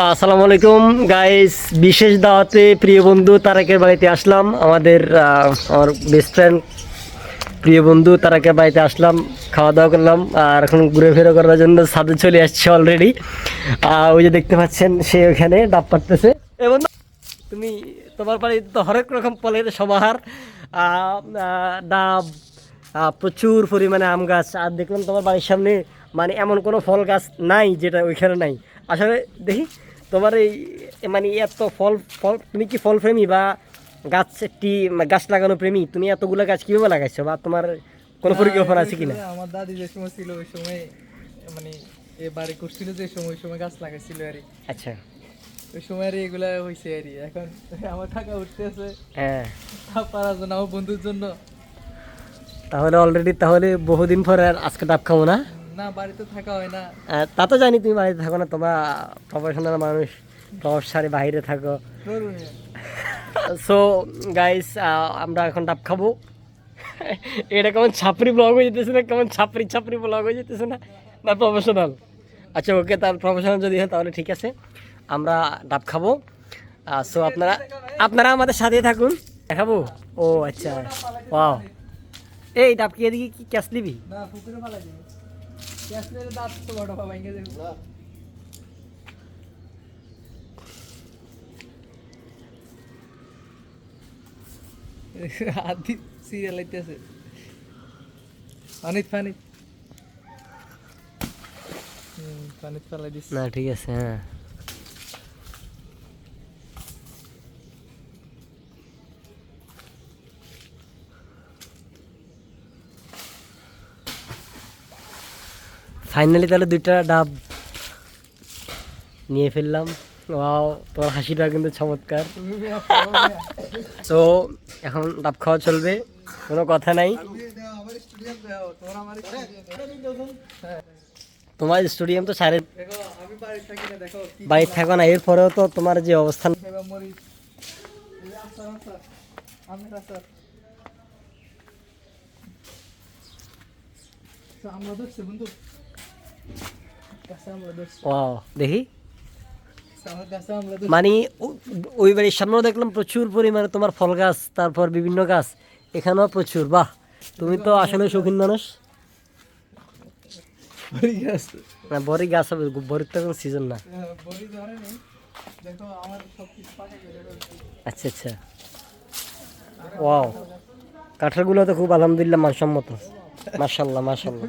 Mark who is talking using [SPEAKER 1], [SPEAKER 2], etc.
[SPEAKER 1] আসসালামু আলাইকুম গাইস বিশেষ দাওয়াতে প্রিয় বন্ধু তারাকের বাড়িতে আসলাম। আমাদের আমার বেস্ট ফ্রেন্ড প্রিয় বন্ধু তারাকের বাড়িতে আসলাম খাওয়া দাওয়া করলাম আর এখন ঘুরে ফেরো করার জন্য ছাদে চলে আসছে অলরেডি ওই যে দেখতে পাচ্ছেন সে ওখানে ডাব পারতেছে এ বন্ধু তুমি তোমার বাড়িতে তো হরেক রকম আহ, আহ, ডাব প্রচুর পরিমাণে আম গাছ আর দেখলাম তোমার বাড়ির সামনে মানে এমন কোনো ফল গাছ নাই যেটা ওইখানে নাই। আসলে দেখি তোমার এই মানে এত ফল ফল তুমি কি ফল প্রেমী বা গাছ একটি গাছ লাগানো প্রেমী? তুমি এতগুলো গাছ কীভাবে লাগাইছো বা তোমার কোনো পরিকল্পনা আছে কিনা?
[SPEAKER 2] আমার দাদি যে সময় ছিল ওই সময় মানে এ বাড়ি করছিল যে সময় ওই সময় গাছ লাগাইছিল আর
[SPEAKER 1] আচ্ছা।
[SPEAKER 2] ওই সময় আর এগুলা হয়েছে আর এখন আমার টাকা উঠতে আছে
[SPEAKER 1] হ্যাঁ।
[SPEAKER 2] তা পারার জন্য আমার বন্ধুর জন্য।
[SPEAKER 1] তাহলে অলরেডি তাহলে বহুদিন পরে আর আজকে ডাব খাব না?
[SPEAKER 2] না বাড়িতে থাকা হয় না।
[SPEAKER 1] তা তো জানি তুমি বাড়িতে থাকো না তোমরা প্রফেশনাল মানুষ প্রফেসারে বাইরে থাকো। সো গাইস আমরা এখন ডাব খাব। এটা কেমন ছাপরি ব্লগ হয়ে যেতেছে না কেমন ছাপরি ছাপরি ব্লগ হয়ে যেতেছে না? না প্রফেশনাল আচ্ছা ওকে তার প্রফেশনাল যদি হয় তাহলে ঠিক আছে। আমরা ডাব খাব। সো আপনারা আপনারা আমাদের সাথে থাকুন। দেখাবো? ও আচ্ছা। ওয়াও এই ডাব কি এদিকে কি ক্যাশ নিবি?
[SPEAKER 2] না ক্যাসলে দাঁত তো বড় বাবা ইংগে দেখো আদি সিরিয়াল আইতেছে অনিত ফানিত ফানিত পানিত ফেলাই দিস
[SPEAKER 1] না ঠিক আছে হ্যাঁ ফাইনালি তাহলে দুইটা ডাব নিয়ে ফেললাম। ওয়াও, তোমার হাসিটা কিন্তু চমৎকার। তো এখন ডাব খাওয়া চলবে, কোনো কথা নাই। তোমার স্টুডিয়াম তো সাড়ে
[SPEAKER 2] দেখো বাড়ি থাকি না,
[SPEAKER 1] এরপরেও তো তোমার যে অবস্থান
[SPEAKER 2] আমের তো বন্ধু। আমরা
[SPEAKER 1] ওয়াও দেখি মানে ওই বাড়ির সামনেও দেখলাম প্রচুর পরিমাণে তোমার ফল গাছ তারপর বিভিন্ন গাছ। এখানেও প্রচুর বাহ। তুমি তো আসলে শৌখিন মানুষ।
[SPEAKER 2] বড়ি গাছ।
[SPEAKER 1] না বড়ি গাছ হবে বড়ির তো কোনো সিজন না।
[SPEAKER 2] হ্যাঁ,
[SPEAKER 1] আচ্ছা আচ্ছা। ওয়াও কাঠেরগুলো তো খুব আলহামদুলিল্লাহ মানসম্মত। মার্শাল্লাহ মার্শাল্লাহ